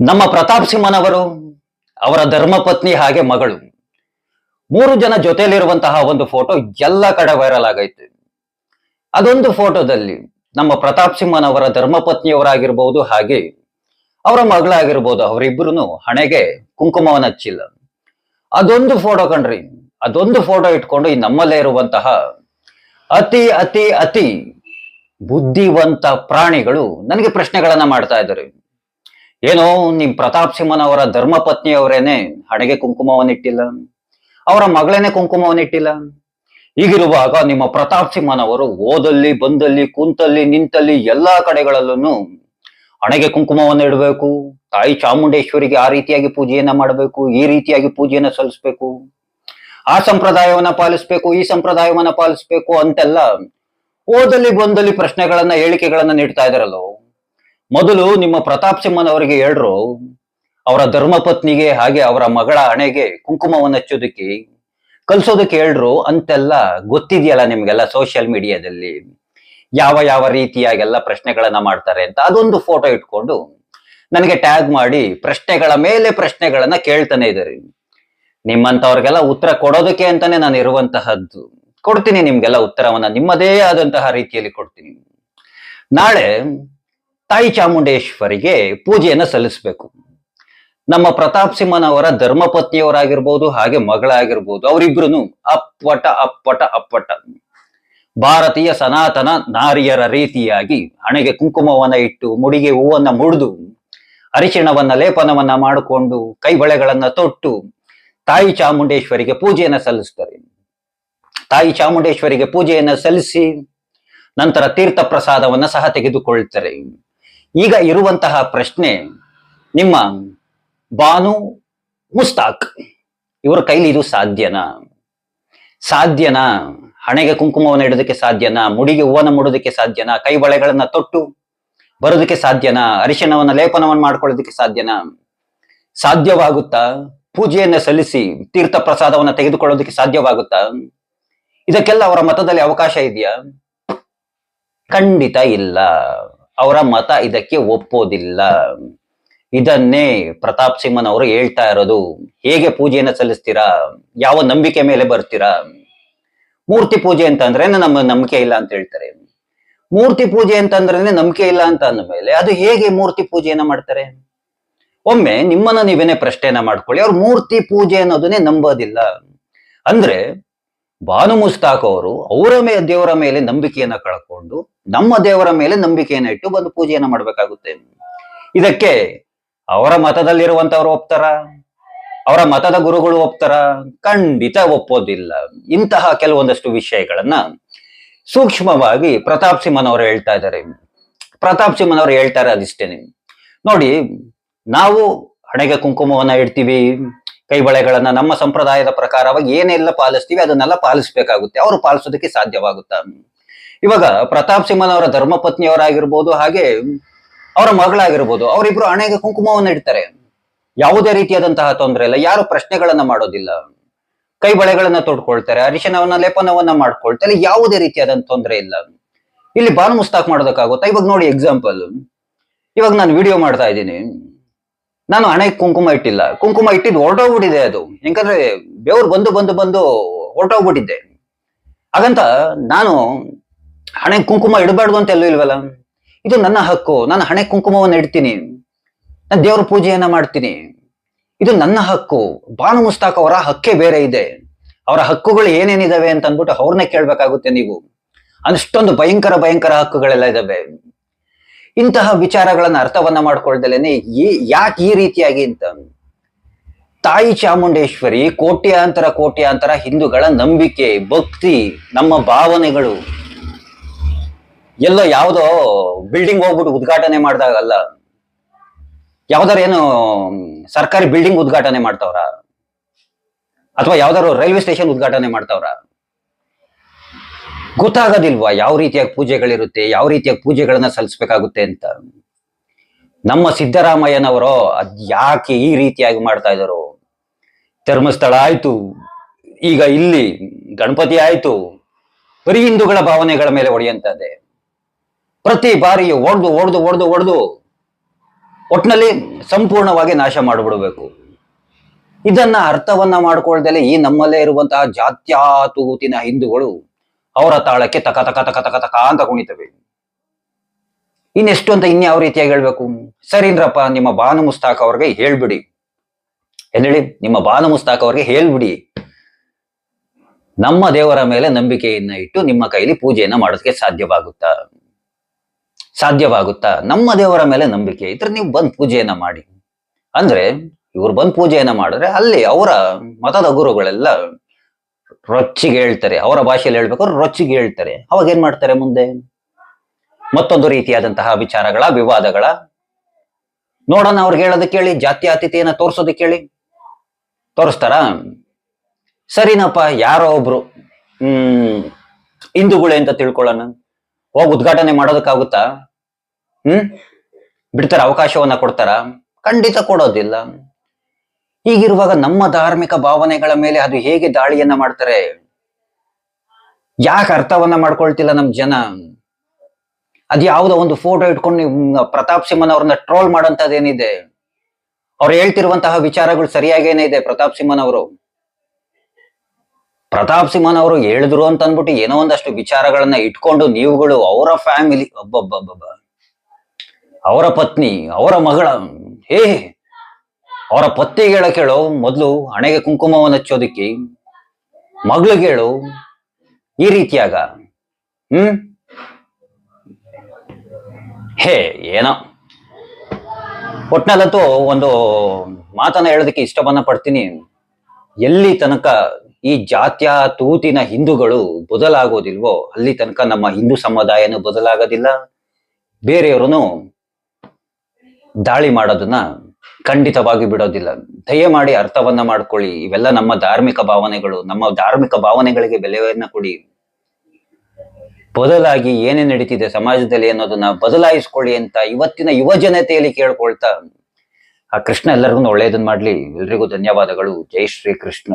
ನಮ್ಮ ಪ್ರತಾಪ್ ಸಿಂಹನವರು, ಅವರ ಧರ್ಮಪತ್ನಿ ಹಾಗೆ ಮಗಳು. ಮೂರು ಜನ ಜೊತೆಯಲ್ಲಿರುವಂತಹ ಒಂದು ಫೋಟೋ ಎಲ್ಲ ಕಡೆ ವೈರಲ್ ಆಗೈತೆ. ಅದೊಂದು ಫೋಟೋದಲ್ಲಿ ನಮ್ಮ ಪ್ರತಾಪ್ ಸಿಂಹನವರ ಧರ್ಮಪತ್ನಿಯವರಾಗಿರ್ಬೋದು ಹಾಗೆ ಅವರ ಮಗಳಾಗಿರ್ಬೋದು ಅವರಿಬ್ಬರು ಹಣೆಗೆ ಕುಂಕುಮವನ್ನು ಹಚ್ಚಿಲ್ಲ. ಅದೊಂದು ಫೋಟೋ ಕಣ್ರಿ, ಅದೊಂದು ಫೋಟೋ ಇಟ್ಕೊಂಡು ಈ ನಮ್ಮಲ್ಲೇ ಇರುವಂತಹ ಅತಿ ಅತಿ ಅತಿ ಬುದ್ಧಿವಂತ ಪ್ರಾಣಿಗಳು ನನಗೆ ಪ್ರಶ್ನೆಗಳನ್ನ ಮಾಡ್ತಾ ಇದ್ದಾರೆ. ಏನೋ ನಿಮ್ ಪ್ರತಾಪ್ ಸಿಂಹನವರ ಧರ್ಮಪತ್ನಿಯವರೇನೆ ಹಣೆಗೆ ಕುಂಕುಮವನ್ನಿಟ್ಟಿಲ್ಲ. ಅವರ ಮಗಳೇನೆ ಕುಂಕುಮವನ್ನಿಟ್ಟಿಲ್ಲ. ಹೀಗಿರುವಾಗ ನಿಮ್ಮ ಪ್ರತಾಪ್ ಸಿಂಹನವರು ಓದಲ್ಲಿ, ಬಂದಲ್ಲಿ, ಕುಂತಲ್ಲಿ, ನಿಂತಲ್ಲಿ ಎಲ್ಲಾ ಕಡೆಗಳಲ್ಲೂ ಹಣೆಗೆ ಕುಂಕುಮವನ್ನು ಇಡಬೇಕು ತಾಯಿ ಚಾಮುಂಡೇಶ್ವರಿಗೆ ಆ ರೀತಿಯಾಗಿ ಪೂಜೆಯನ್ನ ಮಾಡಬೇಕು, ಈ ರೀತಿಯಾಗಿ ಪೂಜೆಯನ್ನ ಸಲ್ಲಿಸ್ಬೇಕು. ಆ ಸಂಪ್ರದಾಯವನ್ನ ಪಾಲಿಸ್ಬೇಕು, ಈ ಸಂಪ್ರದಾಯವನ್ನ ಪಾಲಿಸ್ಬೇಕು ಅಂತೆಲ್ಲ ಓದಲ್ಲಿ, ಬಂದಲ್ಲಿ ಪ್ರಶ್ನೆಗಳನ್ನ, ಹೇಳಿಕೆಗಳನ್ನ ನೀಡ್ತಾ ಇದಾರಲ್ಲೋ ಮೊದಲು ನಿಮ್ಮ ಪ್ರತಾಪ್ ಸಿಂಹನವರಿಗೆ ಹೇಳ್ರು, ಅವರ ಧರ್ಮಪತ್ನಿಗೆ ಹಾಗೆ ಅವರ ಮಗಳ ಹಣೆಗೆ ಕುಂಕುಮವನ್ನು ಹಚ್ಚೋದಕ್ಕೆ ಕಲ್ಸೋದಕ್ಕೆ ಹೇಳ್ರು, ಅಂತೆಲ್ಲ ಗೊತ್ತಿದೆಯಲ್ಲ ನಿಮ್ಗೆಲ್ಲ ಸೋಷಿಯಲ್ ಮೀಡಿಯಾದಲ್ಲಿ ಯಾವ ಯಾವ ರೀತಿಯಾಗೆಲ್ಲ ಪ್ರಶ್ನೆಗಳನ್ನ ಮಾಡ್ತಾರೆ ಅಂತ ಅದೊಂದು ಫೋಟೋ ಇಟ್ಕೊಂಡು ನನಗೆ ಟ್ಯಾಗ್ ಮಾಡಿ ಪ್ರಶ್ನೆಗಳ ಮೇಲೆ ಪ್ರಶ್ನೆಗಳನ್ನ ಕೇಳ್ತಾನೆ ಇದ್ದಾರೆ. ನಿಮ್ಮಂತವ್ರಿಗೆಲ್ಲ ಉತ್ತರ ಕೊಡೋದಕ್ಕೆ ಅಂತಾನೆ ನಾನು ಇರುವಂತಹದ್ದು. ಕೊಡ್ತೀನಿ ನಿಮ್ಗೆಲ್ಲ ಉತ್ತರವನ್ನ, ನಿಮ್ಮದೇ ಆದಂತಹ ರೀತಿಯಲ್ಲಿ ಕೊಡ್ತೀನಿ. ನಾಳೆ ತಾಯಿ ಚಾಮುಂಡೇಶ್ವರಿಗೆ ಪೂಜೆಯನ್ನು ಸಲ್ಲಿಸಬೇಕು. ನಮ್ಮ ಪ್ರತಾಪ್ ಸಿಂಹನವರ ಧರ್ಮಪತ್ನಿಯವರಾಗಿರ್ಬೋದು, ಹಾಗೆ ಮಗಳಾಗಿರ್ಬೋದು ಅವರಿಬ್ರು ಅಪ್ಪಟ ಅಪ್ಪಟ ಅಪ್ಪಟ. ಭಾರತೀಯ ಸನಾತನ ನಾರಿಯರ ರೀತಿಯಾಗಿ ಹಣೆಗೆ ಕುಂಕುಮವನ್ನ ಇಟ್ಟು, ಮುಡಿಗೆ ಹೂವನ್ನ ಮುಡಿದು, ಅರಿಶಿಣವನ್ನ, ಲೇಪನವನ್ನ ಮಾಡಿಕೊಂಡು ಕೈ ಬಳೆಗಳನ್ನ ತೊಟ್ಟು ತಾಯಿ ಚಾಮುಂಡೇಶ್ವರಿಗೆ ಪೂಜೆಯನ್ನ ಸಲ್ಲಿಸ್ತಾರೆ. ತಾಯಿ ಚಾಮುಂಡೇಶ್ವರಿಗೆ ಪೂಜೆಯನ್ನ ಸಲ್ಲಿಸಿ ನಂತರ ತೀರ್ಥ ಪ್ರಸಾದವನ್ನ ಸಹ ತೆಗೆದುಕೊಳ್ತಾರೆ. ಈಗ ಇರುವಂತಹ ಪ್ರಶ್ನೆ ನಿಮ್ಮ ಬಾನು ಮುಸ್ತಾಕ್. ಇವರ ಕೈಲಿ ಇದು ಸಾಧ್ಯನಾ? ಸಾಧ್ಯನಾ? ಹಣೆಗೆ ಕುಂಕುಮವನ್ನು ಇಡೋದಕ್ಕೆ ಸಾಧ್ಯನಾ? ಮುಡಿಗೆ ಹೂವನ್ನು ಮುಡೋದಕ್ಕೆ ಸಾಧ್ಯನಾ? ಕೈ ಬಳೆಗಳನ್ನ ತೊಟ್ಟು ಬರೋದಕ್ಕೆ ಸಾಧ್ಯನಾ? ಅರಿಶಿಣವನ್ನ ಲೇಪನವನ್ನು ಮಾಡ್ಕೊಳ್ಳೋದಕ್ಕೆ ಸಾಧ್ಯನಾ? ಸಾಧ್ಯವಾಗುತ್ತಾ? ಪೂಜೆಯನ್ನ ಸಲ್ಲಿಸಿ ತೀರ್ಥ ಪ್ರಸಾದವನ್ನ ತೆಗೆದುಕೊಳ್ಳೋದಕ್ಕೆ ಸಾಧ್ಯವಾಗುತ್ತಾ? ಇದಕ್ಕೆಲ್ಲ ಅವರ ಮತದಲ್ಲಿ ಅವಕಾಶ ಇದೆಯಾ? ಖಂಡಿತ ಇಲ್ಲ. ಅವರ ಮತ ಇದಕ್ಕೆ ಒಪ್ಪೋದಿಲ್ಲ. ಇದನ್ನೇ ಪ್ರತಾಪ್ ಸಿಂಹನ್ ಅವರು ಹೇಳ್ತಾ ಇರೋದು. ಹೇಗೆ ಪೂಜೆಯನ್ನ ಸಲ್ಲಿಸ್ತೀರಾ? ಯಾವ ನಂಬಿಕೆ ಮೇಲೆ ಬರ್ತೀರಾ? ಮೂರ್ತಿ ಪೂಜೆ ಅಂತ ನಮ್ಮ ನಂಬಿಕೆ ಇಲ್ಲ ಅಂತ ಹೇಳ್ತಾರೆ. ಮೂರ್ತಿ ಪೂಜೆ ಅಂತಂದ್ರೆ ನಂಬಿಕೆ ಇಲ್ಲ ಅಂತ ಅಂದ್ಮೇಲೆ ಅದು ಹೇಗೆ ಮೂರ್ತಿ ಪೂಜೆಯನ್ನ ಮಾಡ್ತಾರೆ? ಒಮ್ಮೆ ನಿಮ್ಮನ್ನ ನೀವೇನೆ ಪ್ರಶ್ನೆಯನ್ನ ಮಾಡ್ಕೊಳ್ಳಿ, ಅವ್ರು ಮೂರ್ತಿ ಪೂಜೆ ಅನ್ನೋದನ್ನೇ ನಂಬೋದಿಲ್ಲ. ಅಂದ್ರೆ ಬಾನು ಮುಸ್ತಾಕ್ ಅವರು ಅವರ ಮೇ, ದೇವರ ಮೇಲೆ ನಂಬಿಕೆಯನ್ನ ಕಳ್ಕೊಂಡು ನಮ್ಮ ದೇವರ ಮೇಲೆ ನಂಬಿಕೆಯನ್ನ ಇಟ್ಟು ಬಂದು ಪೂಜೆಯನ್ನ ಮಾಡ್ಬೇಕಾಗುತ್ತೆ. ಇದಕ್ಕೆ ಅವರ ಮತದಲ್ಲಿರುವಂತವ್ರು ಒಪ್ತಾರ? ಅವರ ಮತದ ಗುರುಗಳು ಒಪ್ತಾರ? ಖಂಡಿತ ಒಪ್ಪೋದಿಲ್ಲ. ಇಂತಹ ಕೆಲವೊಂದಷ್ಟು ವಿಷಯಗಳನ್ನ ಸೂಕ್ಷ್ಮವಾಗಿ ಪ್ರತಾಪ್ ಸಿಂಹನ್ ಅವರು ಹೇಳ್ತಾ ಇದ್ದಾರೆ. ಪ್ರತಾಪ್ ಸಿಂಹನ್ ಅವರು ಹೇಳ್ತಾರೆ ಅದಿಷ್ಟೇನೆ. ನೋಡಿ, ನಾವು ಹಣೆಗೆ ಕುಂಕುಮವನ್ನ ಇಡ್ತೀವಿ. ಕೈ ಬಳೆಗಳನ್ನ ನಮ್ಮ ಸಂಪ್ರದಾಯದ ಪ್ರಕಾರವಾಗಿ ಏನೆಲ್ಲ ಪಾಲಿಸ್ತೀವಿ, ಅದನ್ನೆಲ್ಲ ಪಾಲಿಸಬೇಕಾಗುತ್ತೆ. ಅವರು ಪಾಲಿಸೋದಕ್ಕೆ ಸಾಧ್ಯವಾಗುತ್ತಾ? ಇವಾಗ ಪ್ರತಾಪ್ ಸಿಂಹನವರ ಧರ್ಮಪತ್ನಿಯವರಾಗಿರ್ಬೋದು, ಹಾಗೆ ಅವರ ಮಗಳಾಗಿರ್ಬೋದು, ಅವರಿಬ್ರು ಹಣೆಗೆ ಕುಂಕುಮವನ್ನು ಇಡ್ತಾರೆ. ಯಾವುದೇ ರೀತಿಯಾದಂತಹ ತೊಂದರೆ ಇಲ್ಲ. ಯಾರು ಪ್ರಶ್ನೆಗಳನ್ನ ಮಾಡೋದಿಲ್ಲ. ಕೈ ಬಳೆಗಳನ್ನ ತೊಡ್ಕೊಳ್ತಾರೆ ಅರಿಶಿನವನ್ನ ಲೇಪನವನ್ನ ಮಾಡ್ಕೊಳ್ತಾರೆ. ಯಾವುದೇ ರೀತಿಯಾದಂತ ತೊಂದರೆ ಇಲ್ಲ. ಇಲ್ಲಿ ಬಾನು ಮುಸ್ತಾಕ್ ಮಾಡೋದಕ್ಕಾಗುತ್ತಾ? ಇವಾಗ ನೋಡಿ ಎಕ್ಸಾಂಪಲ್ ಇವಾಗ ನಾನು ವಿಡಿಯೋ ಮಾಡ್ತಾ ಇದ್ದೀನಿ. ನಾನು ಹಣೆಗೆ ಕುಂಕುಮ ಇಟ್ಟಿಲ್ಲ. ಕುಂಕುಮ ಇಟ್ಟಿದ್ದು ಹೊರಟೋಗ್ಬಿಟ್ಟಿದೆ ಅದು. ಯಾಕಂದ್ರೆ ಬೆವ್ರು ಬಂದು ಬಂದು ಬಂದು ಹೊರಟೋಗ್ಬಿಟ್ಟಿದ್ದೆ. ಹಾಗಂತ ನಾನು ಹಣೆಗೆ ಕುಂಕುಮ ಇಡಬಾರ್ದು ಅಂತ ಎಲ್ಲೂ ಇಲ್ವಲ್ಲ? ಇದು ನನ್ನ ಹಕ್ಕು. ನಾನು ಹಣೆ ಕುಂಕುಮವನ್ನು ಇಡ್ತೀನಿ. ನಾನು ದೇವ್ರ ಪೂಜೆಯನ್ನ ಮಾಡ್ತೀನಿ. ಇದು ನನ್ನ ಹಕ್ಕು. ಬಾನು ಮುಸ್ತಾಕ್ ಅವರ ಹಕ್ಕೇ ಬೇರೆ ಇದೆ. ಅವರ ಹಕ್ಕುಗಳು ಏನೇನಿದಾವೆ ಅಂತ ಅಂದ್ಬಿಟ್ಟು ಅವ್ರನ್ನೇ ಕೇಳ್ಬೇಕಾಗುತ್ತೆ ನೀವು. ಅಷ್ಟೊಂದು ಭಯಂಕರ ಭಯಂಕರ ಹಕ್ಕುಗಳೆಲ್ಲ ಇದಾವೆ. ಇಂತಹ ವಿಚಾರಗಳನ್ನ ಅರ್ಥವನ್ನ ಮಾಡ್ಕೊಳ್ದಲೇನೆ ಈ ಯಾಕೆ ಈ ರೀತಿಯಾಗಿ ಅಂತ ತಾಯಿ ಚಾಮುಂಡೇಶ್ವರಿ ಕೋಟ್ಯಾಂತರ ಕೋಟ್ಯಾಂತರ ಹಿಂದೂಗಳ ನಂಬಿಕೆ, ಭಕ್ತಿ, ನಮ್ಮ ಭಾವನೆಗಳು, ಎಲ್ಲ ಯಾವುದೋ ಬಿಲ್ಡಿಂಗ್ ಹೋಗ್ಬಿಟ್ಟು ಉದ್ಘಾಟನೆ ಮಾಡಿದಾಗಲ್ಲ, ಯಾವ್ದಾರು ಏನು ಸರ್ಕಾರಿ ಬಿಲ್ಡಿಂಗ್ ಉದ್ಘಾಟನೆ ಮಾಡ್ತಾವ್ರ, ಅಥವಾ ಯಾವ್ದಾರು ರೈಲ್ವೆ ಸ್ಟೇಷನ್ ಉದ್ಘಾಟನೆ ಮಾಡ್ತಾವ್ರ ಗೊತ್ತಾಗೋದಿಲ್ವಾ? ಯಾವ ರೀತಿಯಾಗಿ ಪೂಜೆಗಳಿರುತ್ತೆ? ಯಾವ ರೀತಿಯಾಗಿ ಪೂಜೆಗಳನ್ನ ಸಲ್ಲಿಸ್ಬೇಕಾಗುತ್ತೆ ಅಂತ? ನಮ್ಮ ಸಿದ್ದರಾಮಯ್ಯನವರು, ಅದ್ ಯಾಕೆ ಈ ರೀತಿಯಾಗಿ ಮಾಡ್ತಾ ಇದ್ರು ಧರ್ಮಸ್ಥಳ ಆಯ್ತು. ಈಗ ಇಲ್ಲಿ ಗಣಪತಿ ಆಯ್ತು. ಬರೀ ಹಿಂದೂಗಳ ಭಾವನೆಗಳ ಮೇಲೆ ಹೊಡೆಯಂತದೆ ಪ್ರತಿ ಬಾರಿ ಒಡೆದು ಒಡೆದು ಒಡೆದು ಒಡೆದು ಒಟ್ನಲ್ಲಿ ಸಂಪೂರ್ಣವಾಗಿ ನಾಶ ಮಾಡಿಬಿಡಬೇಕು. ಇದನ್ನ ಅರ್ಥವನ್ನ ಮಾಡ್ಕೊಳ್ದಲೆ ಈ ನಮ್ಮಲ್ಲೇ ಇರುವಂತಹ ಜಾತ್ಯಾತೂತಿನ ಹಿಂದೂಗಳು ಅವರ ತಾಳಕ್ಕೆ ತಕ ತಕ ತಕ ತಕ ತಕ ಅಂತ ಕುಣಿತವೆ. ಇನ್ನೆಷ್ಟು ಅಂತ ಇನ್ಯಾವ ರೀತಿಯಾಗಿ ಹೇಳ್ಬೇಕು? ಸರೀಂದ್ರಪ್ಪ ನಿಮ್ಮ ಬಾನು ಮುಸ್ತಾಕ್ ಅವ್ರಿಗೆ ಹೇಳ್ಬಿಡಿ. ಹೇಳಿ ನಿಮ್ಮ ಬಾನು ಮುಸ್ತಾಕ್ ಅವ್ರಿಗೆ ಹೇಳ್ಬಿಡಿ. ನಮ್ಮ ದೇವರ ಮೇಲೆ ನಂಬಿಕೆಯನ್ನ ಇಟ್ಟು ನಿಮ್ಮ ಕೈಲಿ ಪೂಜೆಯನ್ನ ಮಾಡೋದಕ್ಕೆ ಸಾಧ್ಯವಾಗುತ್ತಾ? ಸಾಧ್ಯವಾಗುತ್ತಾ? ನಮ್ಮ ದೇವರ ಮೇಲೆ ನಂಬಿಕೆ ಇದ್ರೆ ನೀವು ಬಂದ್ ಪೂಜೆಯನ್ನ ಮಾಡಿ. ಅಂದ್ರೆ ಇವ್ರು ಬಂದ್ ಪೂಜೆಯನ್ನ ಮಾಡಿದ್ರೆ ಅಲ್ಲಿ ಅವರ ಮತದ ಗುರುಗಳೆಲ್ಲ ರೊಚ್ಚಿಗೆ ಹೇಳ್ತಾರೆ. ಅವರ ಭಾಷೆಯಲ್ಲಿ ಹೇಳ್ಬೇಕಾದ್ರೆ ರೊಚ್ಚಿಗೆ ಹೇಳ್ತಾರೆ. ಅವಾಗ ಏನ್ ಮಾಡ್ತಾರೆ ಮುಂದೆ? ಮತ್ತೊಂದು ರೀತಿಯಾದಂತಹ ವಿಚಾರಗಳ, ವಿವಾದಗಳ. ನೋಡೋಣ ಅವ್ರಿಗೆ ಹೇಳೋದಕ್ಕೆ ಹೇಳಿ ಜಾತಿ ಆತಿಥ್ಯನ ತೋರ್ಸೋದಕ್ಕೆ ಹೇಳಿ ತೋರಿಸ್ತಾರ? ಸರಿನಪ್ಪ, ಯಾರೋ ಒಬ್ರು, ಹ್ಮ್, ಹಿಂದೂಗಳೇ ಅಂತ ತಿಳ್ಕೊಳ್ಳೋಣ. ಹೋಗಿ ಉದ್ಘಾಟನೆ ಮಾಡೋದಕ್ಕಾಗುತ್ತಾ? ಹ್ಮ್? ಬಿಡ್ತಾರ ಅವಕಾಶವನ್ನ ಕೊಡ್ತಾರ? ಖಂಡಿತ ಕೊಡೋದಿಲ್ಲ. ಹೀಗಿರುವಾಗ ನಮ್ಮ ಧಾರ್ಮಿಕ ಭಾವನೆಗಳ ಮೇಲೆ ಅದು ಹೇಗೆ ದಾಳಿಯನ್ನ ಮಾಡ್ತಾರೆ? ಯಾಕೆ ಅರ್ಥವನ್ನ ಮಾಡ್ಕೊಳ್ತಿಲ್ಲ ನಮ್ ಜನ? ಅದ್ಯಾವುದೋ ಒಂದು ಫೋಟೋ ಇಟ್ಕೊಂಡು ಪ್ರತಾಪ್ ಸಿಂಹನ್ ಅವ್ರನ್ನ ಟ್ರೋಲ್ ಮಾಡೋಂಥದ್ದೇನಿದೆ? ಅವ್ರು ಹೇಳ್ತಿರುವಂತಹ ವಿಚಾರಗಳು ಸರಿಯಾಗೇನೆ ಇದೆ ಪ್ರತಾಪ್ ಸಿಂಹನ್ ಅವರು? ಪ್ರತಾಪ್ ಸಿಂಹನ್ ಅವರು ಹೇಳಿದ್ರು ಅಂತ ಅಂದ್ಬಿಟ್ಟು ಏನೋ ಒಂದಷ್ಟು ವಿಚಾರಗಳನ್ನ ಇಟ್ಕೊಂಡು ನೀವುಗಳು ಅವರ ಫ್ಯಾಮಿಲಿ ಒಬ್ಬೊಬ್ಬೊಬ್ಬ ಅವರ ಪತ್ನಿ, ಅವರ ಮಗಳ ಹೇ. ಅವರ ಪತ್ನಿಗೆ ಹೇಳ ಕೇಳು, ಮೊದಲು ಹಣೆಗೆ ಕುಂಕುಮವನ್ನು ಹಚ್ಚೋದಿಕ್ಕೆ, ಮಗಳಿಗೆ ಹೇಳು, ಈ ರೀತಿಯಾಗ. ಹ್ಮ್? ಹೇ, ಏನೋ. ಒಟ್ನಲ್ಲಂತೂ ಒಂದು ಮಾತನ್ನ ಹೇಳೋದಕ್ಕೆ ಇಷ್ಟವನ್ನ ಪಡ್ತೀನಿ. ಎಲ್ಲಿ ತನಕ ಈ ಜಾತ್ಯ ತೂತಿನ ಹಿಂದೂಗಳು ಬದಲಾಗೋದಿಲ್ವೋ, ಅಲ್ಲಿ ತನಕ ನಮ್ಮ ಹಿಂದೂ ಸಮುದಾಯನೂ ಬದಲಾಗೋದಿಲ್ಲ. ಬೇರೆಯವ್ರನ್ನು ದಾಳಿ ಮಾಡೋದನ್ನ ಖಂಡಿತವಾಗಿ ಬಿಡೋದಿಲ್ಲ. ದಯಮಾಡಿ ಅರ್ಥವನ್ನ ಮಾಡ್ಕೊಳ್ಳಿ. ಇವೆಲ್ಲ ನಮ್ಮ ಧಾರ್ಮಿಕ ಭಾವನೆಗಳು. ನಮ್ಮ ಧಾರ್ಮಿಕ ಭಾವನೆಗಳಿಗೆ ಬೆಲೆಯನ್ನ ಕೊಡಿ. ಬದಲಾಗಿ ಏನೇ ನಡೀತಿದೆ ಸಮಾಜದಲ್ಲಿ ಅನ್ನೋದನ್ನ ಬದಲಾಯಿಸ್ಕೊಳ್ಳಿ ಅಂತ ಇವತ್ತಿನ ಯುವ ಜನತೆಯಲ್ಲಿ ಕೇಳ್ಕೊಳ್ತಾ, ಆ ಕೃಷ್ಣ ಎಲ್ಲರಿಗೂ ಒಳ್ಳೆಯದನ್ನ ಮಾಡ್ಲಿ. ಎಲ್ರಿಗೂ ಧನ್ಯವಾದಗಳು. ಜೈ ಶ್ರೀ ಕೃಷ್ಣ